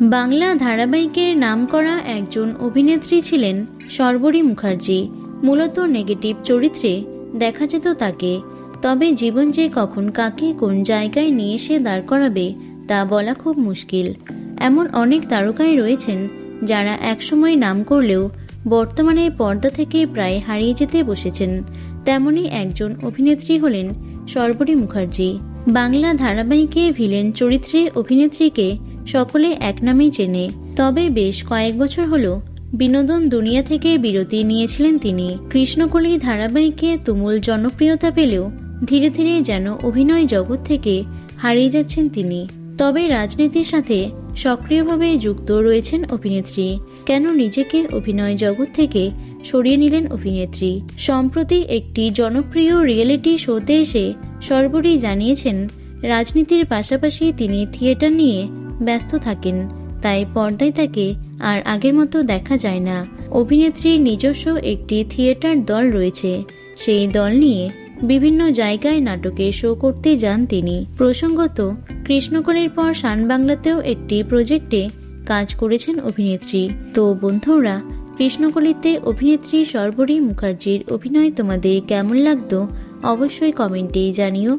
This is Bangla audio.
বাংলা ধারাবাহিকের নাম করা একজন অভিনেত্রী ছিলেন সর্বরী মুখার্জি। মূলত নেগেটিভ চরিত্রে দেখা যেত তাকে। তবে জীবন যে কখন কাকে কোন জায়গায় নিয়ে এসে দাঁড় করাবে তা বলা খুব মুশকিল। এমন অনেক তারকাই রয়েছেন যারা একসময় নাম করলেও বর্তমানে পর্দা থেকে প্রায় হারিয়ে যেতে বসেছেন। তেমনই একজন অভিনেত্রী হলেন সর্বরী মুখার্জি। বাংলা ধারাবাহিকে ভিলেন চরিত্রে অভিনেত্রীকে সকলে এক নামেই চেনে। তবে বেশ কয়েক বছর হলো বিনোদন দুনিয়া থেকে বিরতি নিয়েছিলেন তিনি। কৃষ্ণকলি ধারাবাহিকে তুমুল জনপ্রিয়তা পেলেও ধীরে ধীরে যেন অভিনয় জগৎ থেকে হারিয়ে যাচ্ছেন তিনি। তবে রাজনীতির সাথে সক্রিয়ভাবে যুক্ত রয়েছেন অভিনেত্রী। কেন নিজেকে অভিনয় জগৎ থেকে সরিয়ে নিলেন অভিনেত্রী? সম্প্রতি একটি জনপ্রিয় রিয়েলিটি শোতে এসে সর্বরী জানিয়েছেন, রাজনীতির পাশাপাশি তিনি থিয়েটার নিয়ে ব্যস্ত থাকেন, তাই পর্দায় তাকে আর আগের মতো দেখা যায় না। অভিনেত্রীর নিজস্ব একটি থিয়েটার দল রয়েছে। সেই দল নিয়ে বিভিন্ন জায়গায় নাটকে শো করতে যান তিনি। প্রসঙ্গত কৃষ্ণকলের পর শান বাংলাতেও একটি প্রজেক্টে কাজ করেছেন অভিনেত্রী। তো বন্ধুরা, কৃষ্ণকলিতে অভিনেত্রী সর্বরী মুখার্জির অভিনয় তোমাদের কেমন লাগতো অবশ্যই কমেন্টে জানিও।